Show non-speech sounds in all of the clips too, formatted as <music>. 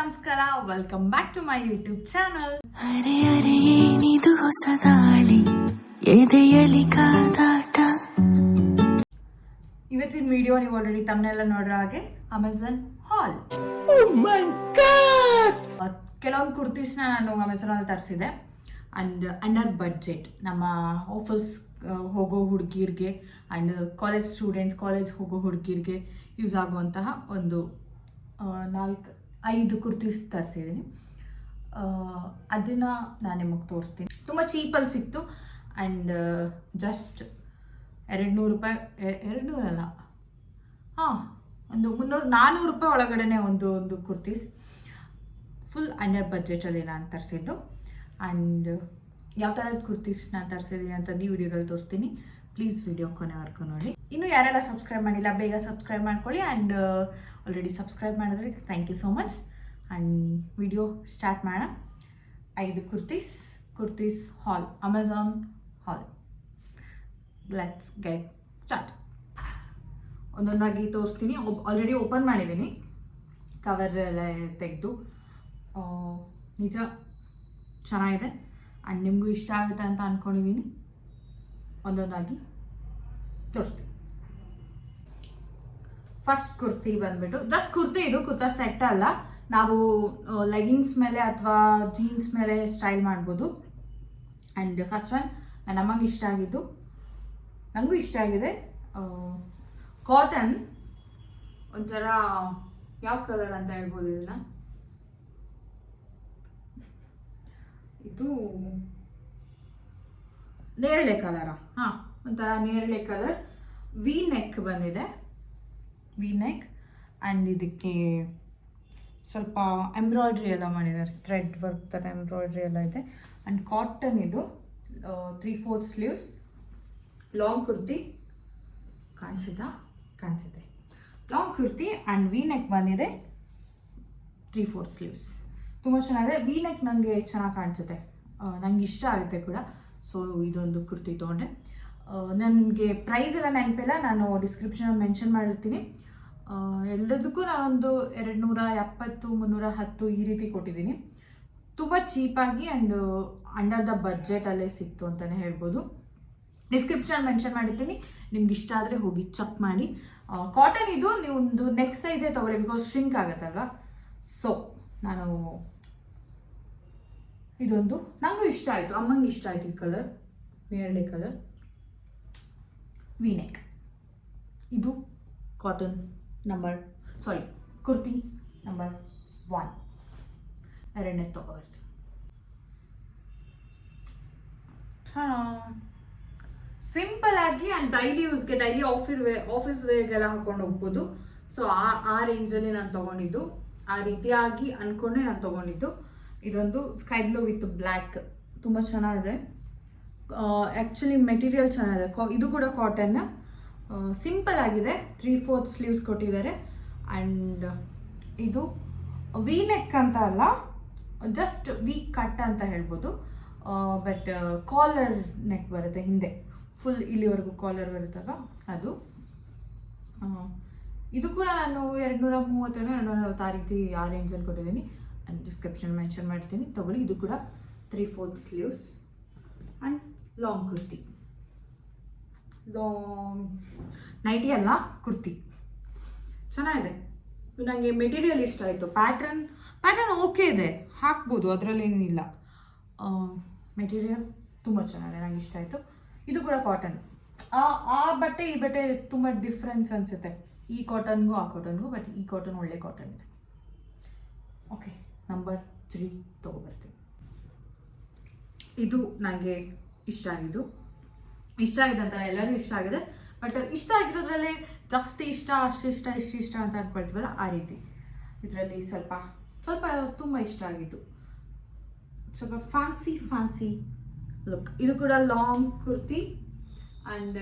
ನಮಸ್ಕಾರ welcome back to my YouTube channel ಅರೆ ಅರೆ ಏನಿದು ಹೊಸ ದಾಳಿ? ಎದೆಯಲಿ ಕಾದಾಟ? ಇವತ್ತಿನ ವಿಡಿಯೋ ನೀವು ಆಲ್ರೆಡಿ ತಮ್ಮನೆಲ್ಲ ನೋಡ್ರ ಹಾಗೆ ಅಮೆಝನ್ ಹಾಲ್ ಕೆಲವೊಂದು ಕುರ್ತೀಸ್ನ ನಾನು ಅಮೆಝಾನಲ್ಲಿ ತರಿಸಿದೆ ಆ್ಯಂಡ್ ಅಂಡರ್ ಬಡ್ಜೆಟ್ ನಮ್ಮ ಆಫೀಸ್ ಹೋಗೋ ಹುಡುಗಿರ್ಗೆ ಆ್ಯಂಡ್ ಕಾಲೇಜ್ ಸ್ಟೂಡೆಂಟ್ಸ್ ಕಾಲೇಜ್ ಹೋಗೋ ಹುಡುಗಿರ್ಗೆ ಯೂಸ್ ಆಗುವಂತಹ ಒಂದು ನಾಲ್ಕು ಐದು ಕುರ್ತೀಸ್ ತರಿಸಿದ್ದೀನಿ. ಅದನ್ನು ನಾನು ನಿಮಗೆ ತೋರಿಸ್ತೀನಿ. ತುಂಬ ಚೀಪಲ್ಲಿ ಸಿಕ್ತು. ಆ್ಯಂಡ್ ಜಸ್ಟ್ ಎರಡು ನೂರು ರೂಪಾಯಿ ಎರಡು ನೂರಲ್ಲ ಹಾಂ, ಒಂದು ಮುನ್ನೂರು ನಾನ್ನೂರು ರೂಪಾಯಿ ಒಳಗಡೆ ಒಂದು ಒಂದು ಕುರ್ತೀಸ್. ಫುಲ್ ಅಂಡರ್ ಬಜೆಟಲ್ಲಿ ನಾನು ತರಿಸಿದ್ದು. ಆ್ಯಂಡ್ ಯಾವ ಥರದ ಕುರ್ತೀಸ್ ನಾನು ತರಿಸಿದ್ದೀನಿ ಅಂತ ಈ ವಿಡಿಯೋದಲ್ಲಿ ತೋರಿಸ್ತೀನಿ. ಪ್ಲೀಸ್ ವಿಡಿಯೋ ಕೊನೆವರೆಗೂ ನೋಡಿ. ಇನ್ನು ಯಾರೆಲ್ಲ ಸಬ್ಸ್ಕ್ರೈಬ್ ಮಾಡಿಲ್ಲ, ಬೇಗ ಸಬ್ಸ್ಕ್ರೈಬ್ ಮಾಡ್ಕೊಳ್ಳಿ ಆ್ಯಂಡ್ ಆಲ್ರೆಡಿ ಸಬ್ಸ್ಕ್ರೈಬ್ ಮಾಡಿದ್ರೆ thank you so much and video start ಮಾಡೋಣ. ಐದು kurtis kurtis haul Amazon haul let's get start ಒಂದೊಂದಾಗಿ ತೋರಿಸ್ತೀನಿ. ಆಲ್ರೆಡಿ ಓಪನ್ ಮಾಡಿದ್ದೀನಿ. ಕವರ್ ಎಲ್ಲ ತೆಗೆದು ನಿಜ ಚೆನ್ನಾಗಿದೆ. ಆ್ಯಂಡ್ ನಿಮಗೂ ಇಷ್ಟ ಆಗುತ್ತೆ ಅಂತ ಅಂದ್ಕೊಂಡಿದ್ದೀನಿ ಒಂದೊಂದಾಗಿ. ತೋರಿಸ್ತೀನಿ. ಫಸ್ಟ್ ಕುರ್ತಿ ಬಂದ್ಬಿಟ್ಟು ಜಸ್ಟ್ ಕುರ್ತಿ ಇದು, ಕುರ್ತಾ ಸೆಟ್ ಅಲ್ಲ. ನಾವು ಲೆಗಿಂಗ್ಸ್ ಮೇಲೆ ಅಥವಾ ಜೀನ್ಸ್ ಮೇಲೆ ಸ್ಟೈಲ್ ಮಾಡ್ಬೋದು. ಆ್ಯಂಡ್ ಫಸ್ಟ್ ಒನ್ ನಮಗೆ ಇಷ್ಟ ಆಗಿದ್ದು. ನನಗೂ ಇಷ್ಟ ಆಗಿದೆ. ಕಾಟನ್ ಒಂಥರ, ಯಾವ ಕಲರ್ ಅಂತ ಹೇಳ್ಬೋದು ಇದನ್ನ? ಇದು, ನೇರಳೆ ಕಲರ ಹಾಂ. ಒಂಥರ ನೇರಳೆ ಕಲರ್ ವಿ ನೆಕ್ ಬಂದಿದೆ. ವಿ ನೆಕ್ ಆ್ಯಂಡ್ ಇದಕ್ಕೆ ಸ್ವಲ್ಪ ಎಂಬ್ರಾಯ್ಡ್ರಿ ಎಲ್ಲ ಮಾಡಿದ್ದಾರೆ. ಥ್ರೆಡ್ ವರ್ಕ್ ಥರ ಎಂಬ್ರಾಯ್ಡ್ರಿ ಎಲ್ಲ ಇದೆ. ಆ್ಯಂಡ್ ಕಾಟನ್ ಇದು three fourth sleeves long kurti ಕಾಣಿಸಿದ ಕಾಣಿಸಿದೆ. Long kurti and V neck ಬಂದಿದೆ. ತ್ರೀ ಫೋರ್ತ್ ಸ್ಲೀವ್ಸ್ ತುಂಬ ಚೆನ್ನಾಗಿದೆ. ವಿ ನೆಕ್ ನನಗೆ ಚೆನ್ನಾಗಿ ಕಾಣಿಸುತ್ತೆ. ನನಗೆ ಇಷ್ಟ ಆಗುತ್ತೆ ಕೂಡ. ಸೊ ಇದೊಂದು ಕುರ್ತಿ ತೊಗೊಂಡೆ. ನನಗೆ ಪ್ರೈಸ್ ಎಲ್ಲ ನೆನಪಿಲ್ಲ, ನಾನು ಡಿಸ್ಕ್ರಿಪ್ಷನ್ ಮೆನ್ಷನ್ ಮಾಡಿರ್ತೀನಿ. ಎಲ್ಲದಕ್ಕೂ ನಾನೊಂದು ಎರಡು ನೂರ ಎಪ್ಪತ್ತು, ಮುನ್ನೂರ ಹತ್ತು ಈ ರೀತಿ ಕೊಟ್ಟಿದ್ದೀನಿ. ತುಂಬ ಚೀಪಾಗಿ ಆ್ಯಂಡ್ ಅಂಡರ್ ದ ಬಜೆಟಲ್ಲೇ ಸಿಕ್ತು ಅಂತಲೇ ಹೇಳ್ಬೋದು. ಡಿಸ್ಕ್ರಿಪ್ಷನ್ ಮೆನ್ಷನ್ ಮಾಡಿರ್ತೀನಿ. ನಿಮ್ಗೆ ಇಷ್ಟ ಆದರೆ ಹೋಗಿ ಚೆಕ್ ಮಾಡಿ. ಕಾಟನ್ ಇದು ನೀವು ಒಂದು ನೆಕ್ಸ್ಟ್ ಸೈಜೇ ತೊಗೊಳ್ಳಿ ಬಿಕಾಸ್ ಶ್ರಿಂಕ್ ಆಗುತ್ತಲ್ವ? ಸೊ ನಾನು ಇದೊಂದು. ನನಗೂ ಇಷ್ಟ ಆಯಿತು, ಅಮ್ಮಂಗೆ ಇಷ್ಟ ಆಯಿತು ಈ ಕಲರ್ ನೇರಳೆ ಕಲರ್ ವಿನೆಕ್ ಇದು cotton number sorry kurti number one ಎರಡನೇ ತೊಗೊಬರ್ತೀನಿ ಸಿಂಪಲ್ ಆಗಿ ಆ್ಯಂಡ್ ಡೈಲಿ ಯೂಸ್ಗೆ ಡೈಲಿ ಆಫೀಸ್ ವೇ ಆಫೀಸ್ ವೇಗೆಲ್ಲ ಹಾಕೊಂಡು ಹೋಗ್ಬೋದು. ಸೊ ಆ ಆ ರೇಂಜಲ್ಲಿ ನಾನು ತೊಗೊಂಡಿದ್ದು, ಆ ರೀತಿಯಾಗಿ ಅಂದ್ಕೊಂಡೆ ನಾನು ತೊಗೊಂಡಿದ್ದು. ಇದೊಂದು ಸ್ಕೈ ಬ್ಲೂ ವಿತ್ ಬ್ಲ್ಯಾಕ್ ತುಂಬ ಚೆನ್ನಾಗಿದೆ. ಆ್ಯಕ್ಚುಲಿ ಮೆಟೀರಿಯಲ್ ಚೆನ್ನಾಗಿದೆ. ಕಾ- ಇದು ಕೂಡ ಕಾಟನ್ನ ಸಿಂಪಲ್ ಆಗಿದೆ. ತ್ರೀ ಫೋರ್ತ್ ಸ್ಲೀವ್ಸ್ ಕೊಟ್ಟಿದ್ದಾರೆ. ಆ್ಯಂಡ್ ಇದು ವಿ ನೆಕ್ ಅಂತ ಅಲ್ಲ ಜಸ್ಟ್ ವಿ ಕಟ್ ಅಂತ ಹೇಳ್ಬೋದು. ಬಟ್ ಕಾಲರ್ ನೆಕ್ ಬರುತ್ತೆ ಹಿಂದೆ. ಫುಲ್ ಇಲ್ಲಿವರೆಗೂ ಕಾಲರ್ ಬರುತ್ತಲ್ಲ ಅದು. ಇದು ಕೂಡ ನಾನು ಎರಡು ನೂರ ಮೂವತ್ತೇನೋ ಎರಡು ನೂರ ನಲವತ್ತು ಆ ರೀತಿ ಆ ರೇಂಜಲ್ಲಿ ಕೊಟ್ಟಿದ್ದೀನಿ. ಆ್ಯಂಡ್ ಡಿಸ್ಕ್ರಿಪ್ಷನ್ ಮೆನ್ಷನ್ ಮಾಡ್ತೀನಿ. ತಗೊಳ್ಳಿ. ಇದು ಕೂಡ three fourth sleeves and long kurti long nighty ಅಲ್ಲ ಕುರ್ತಿ ಚೆನ್ನಾಗಿದೆ ನನಗೆ ಮೆಟೀರಿಯಲ್ ಇಷ್ಟ ಆಯಿತು. ಪ್ಯಾಟ್ರನ್ ಪ್ಯಾಟ್ರನ್ ಓಕೆ ಇದೆ. ಹಾಕ್ಬೋದು ಅದರಲ್ಲಿ ಏನಿಲ್ಲ ಮೆಟೀರಿಯಲ್ ತುಂಬ ಚೆನ್ನಾಗಿದೆ ನನಗೆ ಇಷ್ಟ ಆಯಿತು. ಇದು ಕೂಡ ಕಾಟನ್ ಆ ಆ ಬಟ್ಟೆ ಈ ಬಟ್ಟೆ ತುಂಬ ಡಿಫ್ರೆನ್ಸ್ ಅನಿಸುತ್ತೆ. ಈ ಕಾಟನ್ಗೂ ಆ ಕಾಟನ್ಗೂ ಬಟ್ ಈ ಕಾಟನ್ ಒಳ್ಳೆ ಕಾಟನ್ ಇದೆ. ಓಕೆ ನಂಬರ್ ತ್ರೀ ತೊಗೊಬರ್ತೀನಿ. ಇದು ನನಗೆ ಇಷ್ಟ ಆಗಿದ್ದು. ಇಷ್ಟ ಆಗಿದೆ ಅಂತ ಎಲ್ಲರಿಗೂ ಇಷ್ಟ ಆಗಿದೆ. ಬಟ್ ಇಷ್ಟ ಆಗಿರೋದ್ರಲ್ಲಿ ಜಾಸ್ತಿ ಇಷ್ಟ, ಅಷ್ಟು ಇಷ್ಟ, ಇಷ್ಟು ಇಷ್ಟ ಅಂತ ಅನ್ಕೊಳ್ತೀವಲ್ಲ, ಆ ರೀತಿ. ಇದರಲ್ಲಿ ಸ್ವಲ್ಪ ಸ್ವಲ್ಪ ತುಂಬ ಇಷ್ಟ ಆಗಿದ್ದು. ಸ್ವಲ್ಪ ಫ್ಯಾನ್ಸಿ ಫ್ಯಾನ್ಸಿ ಲುಕ್ ಇದು ಕೂಡ long kurti and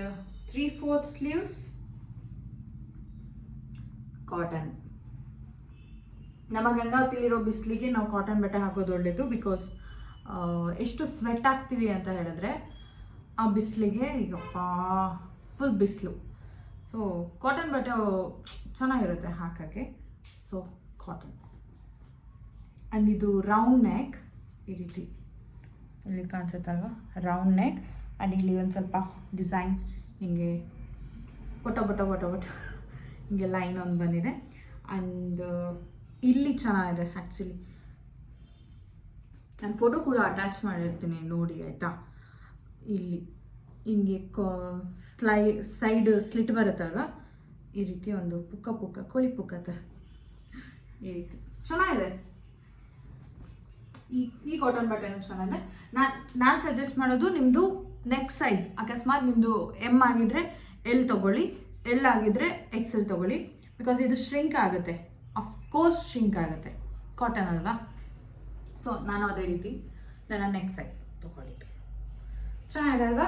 three fourth sleeves cotton ನಮ್ಮ ಗಂಗಾವತಿಲಿರೋ ಬಿಸಿಲಿಗೆ ನಾವು ಕಾಟನ್ ಬಟ್ಟೆ ಹಾಕೋದು ಒಳ್ಳೆಯದು ಬಿಕಾಸ್ ಎಷ್ಟು ಸ್ವೆಟ್ ಆಗ್ತೀವಿ ಅಂತ ಹೇಳಿದ್ರೆ ಆ ಬಿಸಿಲಿಗೆ ಈಗ ಫುಲ್ ಬಿಸಿಲು. ಸೊ ಕಾಟನ್ ಬಟ್ಟೆ ಚೆನ್ನಾಗಿರುತ್ತೆ ಹಾಕೋಕ್ಕೆ. ಸೊ ಕಾಟನ್ ಆ್ಯಂಡ್ ಇದು ರೌಂಡ್ ನೆಕ್ ಈ ರೀತಿ. ಇಲ್ಲಿ ಕಾಣಿಸುತ್ತಲ್ವ ರೌಂಡ್ ನೆಕ್ ಆ್ಯಂಡ್ ಇಲ್ಲಿ ಒಂದು ಸ್ವಲ್ಪ ಡಿಸೈನ್ ಹಿಂಗೆ ಬೊಟ ಬೊಟ ಬೊಟ ಬೊಟ ಹಿಂಗೆ ಲೈನ್ ಒಂದು ಬಂದಿದೆ. ಆ್ಯಂಡ್ ಇಲ್ಲಿ ಚೆನ್ನಾಗಿದೆ ಆ್ಯಕ್ಚುಲಿ ನಾನು ಫೋಟೋ ಕೂಡ ಅಟ್ಯಾಚ್ ಮಾಡಿರ್ತೀನಿ ನೋಡಿ, ಆಯಿತಾ? ಇಲ್ಲಿ, ಹಿಂಗೆ ಕಾ ಸ್ಲೈ ಸೈಡ್ ಸ್ಲಿಟ್ ಬರುತ್ತಲ್ವ? ಈ ರೀತಿ ಒಂದು ಪುಕ್ಕ ಪುಕ್ಕ, ಕೋಳಿ ಪುಕ್ಕ ಥರ ಈ ರೀತಿ. ಚೆನ್ನಾಗಿದೆ? ಈ ಈ ಕಾಟನ್ ಬಟ್ಟೆನೂ ಚೆನ್ನಾಗಿದೆ. ನಾನು ನಾನು ಸಜೆಸ್ಟ್ ಮಾಡೋದು ನಿಮ್ಮದು ನೆಕ್ಸ್ಟ್ ಸೈಜ್ ಅಕಸ್ಮಾತ್ ನಿಮ್ಮದು ಎಂ ಆಗಿದ್ರೆ ಎಲ್ ತೊಗೊಳ್ಳಿ ಎಲ್ ಆಗಿದ್ರೆ ಎಕ್ಸೆಲ್ ತೊಗೊಳ್ಳಿ. ಬಿಕಾಸ್ ಇದು ಶ್ರಿಂಕ್ ಆಗುತ್ತೆ. ಅಫ್ಕೋರ್ಸ್ ಶ್ರಿಂಕ್ ಆಗುತ್ತೆ. ಕಾಟನ್ ಅಲ್ವಾ? ಸೊ ನಾನು ಅದೇ ರೀತಿ ನನ್ನ ನೆಕ್ಸ್ಟ್ ಸೈಜ್ ತೊಗೊಳ್ಳಿದ್ದು ಚೆನ್ನಾಗಿದೆ ಅಲ್ವಾ?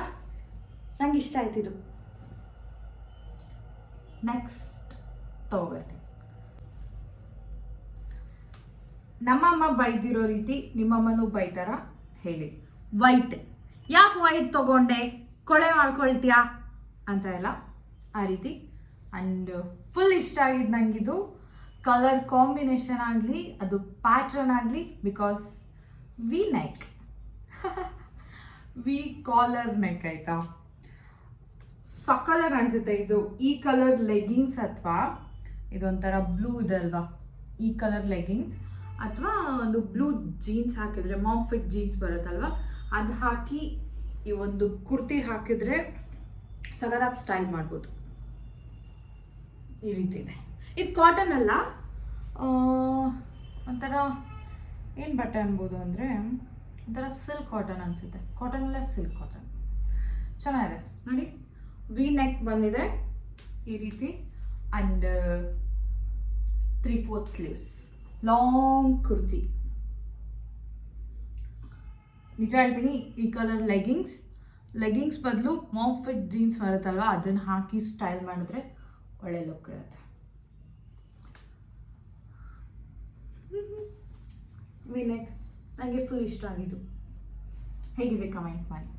ನಂಗೆ ಇಷ್ಟ ಆಯ್ತು ಇದು. ನೆಕ್ಸ್ಟ್ ತೊಗೊಬರ್ತೀನಿ. ನಮ್ಮಮ್ಮ ಬೈದಿರೋ ರೀತಿ ನಿಮ್ಮಮ್ಮನೂ ಬೈತಾರ ಹೇಳಿ. ವೈಟ್ ಯಾಕೆ ವೈಟ್ ತಗೊಂಡೆ? ಕೊಳೆ ಮಾಡ್ಕೊಳ್ತೀಯಾ? ಅಂತ ಎಲ್ಲ ಆ ರೀತಿ. ಆ್ಯಂಡ್ ಫುಲ್ ಇಷ್ಟ ಆಗಿದ್ದು ನಂಗಿದು ಕಲರ್ ಕಾಂಬಿನೇಷನ್ ಆಗಲಿ, ಅದು ಪ್ಯಾಟ್ರನ್ ಆಗಲಿ because V neck V collar neck ಆಯಿತಾ? ಸಕಲರ್ ಅನಿಸುತ್ತೆ ಇದು. ಈ ಕಲರ್ ಲೆಗ್ಗಿಂಗ್ಸ್ ಅಥವಾ, ಇದೊಂಥರ ಬ್ಲೂ ಇದಲ್ವಾ ಈ ಕಲರ್ ಲೆಗ್ಗಿಂಗ್ಸ್ ಅಥವಾ ಒಂದು ಬ್ಲೂ ಜೀನ್ಸ್ ಹಾಕಿದ್ರೆ ಮಾಮ್ ಫಿಟ್ ಜೀನ್ಸ್ ಬರುತ್ತಲ್ವ? ಅದು ಹಾಕಿ ಈ ಒಂದು ಕುರ್ತಿ ಹಾಕಿದ್ರೆ ಸಗದಾಗಿ ಸ್ಟೈಲ್ ಮಾಡ್ಬೋದು. ಈ ರೀತಿ ಇದೆ ಕಾಟನ್ ಅಲ್ಲ? ಒಂಥರ ಏನು ಬಟ್ಟೆ ಅನ್ಬೋದು ಅಂದರೆ ಒಂಥರ ಸಿಲ್ಕ್ ಕಾಟನ್ ಅನಿಸುತ್ತೆ. ಕಾಟನ್ ಅಲ್ಲ ಸಿಲ್ಕ್ ಕಾಟನ್ ಚೆನ್ನಾಗಿದೆ. ನೋಡಿ ವಿ ನೆಕ್ ಬಂದಿದೆ. ಈ ರೀತಿ. And three fourth sleeves long kurti ನಿಜ ಹೇಳ್ತೀನಿ, ಈ ಕಲರ್ ಲೆಗಿಂಗ್ಸ್ ಲೆಗಿಂಗ್ಸ್ ಬದಲು ಮಾಫ್ ಫಿಟ್ ಜೀನ್ಸ್ ಬರುತ್ತಲ್ವ ಅದನ್ನು ಹಾಕಿ ಸ್ಟೈಲ್ ಮಾಡಿದ್ರೆ ಒಳ್ಳೆ ಲುಕ್ ಇರುತ್ತೆ. ವಿನೆಕ್ ನನಗೆ ಫುಲ್ ಇಷ್ಟ ಆಗಿದ್ದು ಹೇಗಿದೆ ಕಮೆಂಟ್ ಮಾಡಿ.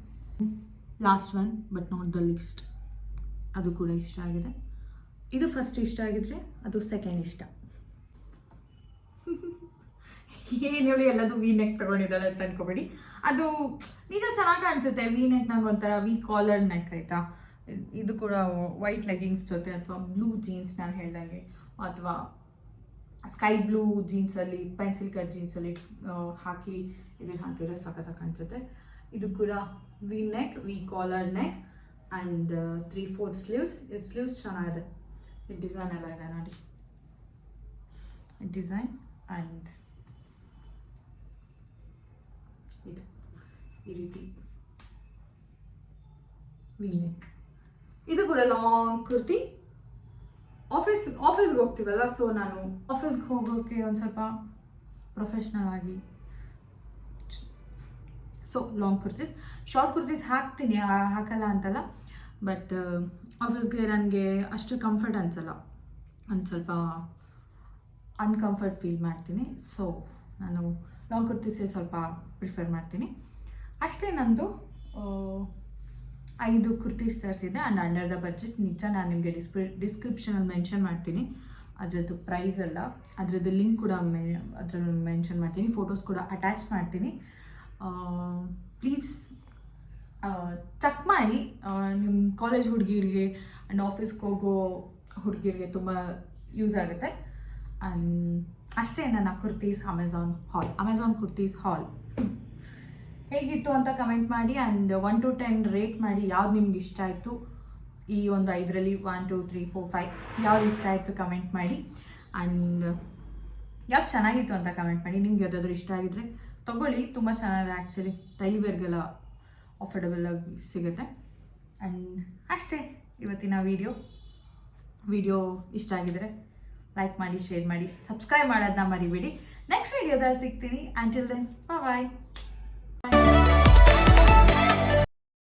Last one but not the list ಅದು ಕೂಡ ಇಷ್ಟ ಆಗಿದೆ. ಇದು ಫಸ್ಟ್ ಇಷ್ಟ ಆಗಿದ್ರೆ ಅದು ಸೆಕೆಂಡ್ ಇಷ್ಟ. <laughs> ಏನು ಹೇಳಿ ಎಲ್ಲದು ವಿ ನೆಕ್ ತಗೊಂಡಿದ್ದಾಳೆ ಅಂತ ಅನ್ಕೋಬೇಡಿ. ಅದು ನಿಜ ಚೆನ್ನಾಗಿ ಕಾಣಿಸುತ್ತೆ. ವಿ ನೆಕ್ ನಂಗೆ ಒಂಥರ ವಿ ಕಾಲರ್ ನೆಕ್ ಆಯಿತಾ? ಇದು ಕೂಡ ವೈಟ್ ಲೆಗಿಂಗ್ಸ್ ಜೊತೆ ಅಥವಾ ಬ್ಲೂ ಜೀನ್ಸ್ ನಾನು ಹೇಳ್ದಂಗೆ, ಅಥವಾ ಸ್ಕೈ ಬ್ಲೂ ಜೀನ್ಸಲ್ಲಿ, ಪೆನ್ಸಿಲ್ ಕಟ್ ಜೀನ್ಸಲ್ಲಿ ಹಾಕಿ ಇದನ್ನು ಹಾಕಿದ್ರೆ ಸಖತ್ತಾಗಿ ಕಾಣಿಸುತ್ತೆ. ಇದು ಕೂಡ V neck V collar neck and three four sleeves ಇದು ಸ್ಲೀವ್ಸ್ ಚೆನ್ನಾಗಿದೆ. ಈ ಡಿಸೈನ್ ಎಲ್ಲ ಇದೆ ನೋಡಿ. ಡಿಸೈನ್ ಆ್ಯಂಡ್ ಇದು, ಈ ರೀತಿ. ವಿ ನೆಕ್ ಇದು ಕೂಡ ಲಾಂಗ್ ಕುರ್ತಿ. ಆಫೀಸ್ ಆಫೀಸ್ಗೆ ಹೋಗ್ತೀವಲ್ಲ ಸೊ ನಾನು ಆಫೀಸ್ಗೆ ಹೋಗೋಕ್ಕೆ ಒಂದು ಸ್ವಲ್ಪ ಪ್ರೊಫೆಷ್ನಲ್ ಆಗಿ so long kurtis short kurtis ಹಾಕ್ತೀನಿ. ಹಾಕಲ್ಲ ಅಂತಲ್ಲ. ಬಟ್ ಆಫೀಸ್ಗೆ ನನಗೆ ಅಷ್ಟು ಕಂಫರ್ಟ್ ಅನಿಸಲ್ಲ. ಒಂದು ಸ್ವಲ್ಪ ಅನ್ಕಂಫರ್ಟ್ ಫೀಲ್ ಮಾಡ್ತೀನಿ. ಸೊ ನಾನು ಲಾಂಗ್ ಕುರ್ತೀಸೇ ಸ್ವಲ್ಪ ಪ್ರಿಫರ್ ಮಾಡ್ತೀನಿ. ಅಷ್ಟೇ ನಂದು ಐದು ಕುರ್ತೀಸ್ ತರಿಸಿದ್ದೆ ಆ್ಯಂಡ್ ಅಂಡರ್ ದ ಬಜೆಟ್ ನಿಜ ನಾನು ನಿಮಗೆ ಡಿಸ್ಕ್ರಿ ಡಿಸ್ಕ್ರಿಪ್ಷನಲ್ಲಿ ಮೆನ್ಷನ್ ಮಾಡ್ತೀನಿ. ಅದರದ್ದು ಪ್ರೈಸ್ ಎಲ್ಲ, ಅದರದ್ದು ಲಿಂಕ್ ಕೂಡ ಮೆ, ಅದರಲ್ಲಿ ಮೆನ್ಷನ್ ಮಾಡ್ತೀನಿ ಫೋಟೋಸ್ ಕೂಡ ಅಟ್ಯಾಚ್ ಮಾಡ್ತೀನಿ. ಪ್ಲೀಸ್ ಚೆಕ್ ಮಾಡಿ. ನಿಮ್ಮ ಕಾಲೇಜ್ ಹುಡುಗಿರಿಗೆ ಆ್ಯಂಡ್ ಆಫೀಸ್ಗೆ ಹೋಗೋ ಹುಡುಗಿರಿಗೆ ತುಂಬ ಯೂಸ್ ಆಗುತ್ತೆ. ಆ್ಯಂಡ್ ಅಷ್ಟೇ ನನ್ನ kurtis Amazon haul Amazon kurtis haul ಹೇಗಿತ್ತು ಅಂತ ಕಮೆಂಟ್ ಮಾಡಿ and one to ten rate ಮಾಡಿ ಯಾವ್ದು ನಿಮ್ಗೆ ಇಷ್ಟ ಆಯಿತು? ಈ ಒಂದು ಐದರಲ್ಲಿ one two three four five ಯಾವ್ದು ಇಷ್ಟ ಆಯಿತು ಕಮೆಂಟ್ ಮಾಡಿ. ಆ್ಯಂಡ್ ಯಾವ್ದು ಚೆನ್ನಾಗಿತ್ತು ಅಂತ ಕಮೆಂಟ್ ಮಾಡಿ. ನಿಮ್ಗೆ ಯಾವುದಾದ್ರೂ ಇಷ್ಟ ಆಗಿದ್ರೆ ತೊಗೊಳ್ಳಿ. ತುಂಬ ಚೆನ್ನಾಗಿದೆ ಆ್ಯಕ್ಚುಲಿ ಟೈಲಿವೇರ್ಗೆಲ್ಲ ಆಫರ್ಡಬಲ್ ಆಗಿ ಸಿಗುತ್ತೆ. ಆ್ಯಂಡ್ ಅಷ್ಟೇ ಇವತ್ತಿನ ವಿಡಿಯೋ ವಿಡಿಯೋ ಇಷ್ಟ ಆಗಿದ್ರೆ ಲೈಕ್ ಮಾಡಿ ಶೇರ್ ಮಾಡಿ ಸಬ್ಸ್ಕ್ರೈಬ್ ಮಾಡೋದನ್ನ ಮರಿಬೇಡಿ. ನೆಕ್ಸ್ಟ್ ವಿಡಿಯೋದಲ್ಲಿ ಸಿಗ್ತೀನಿ. Until then bye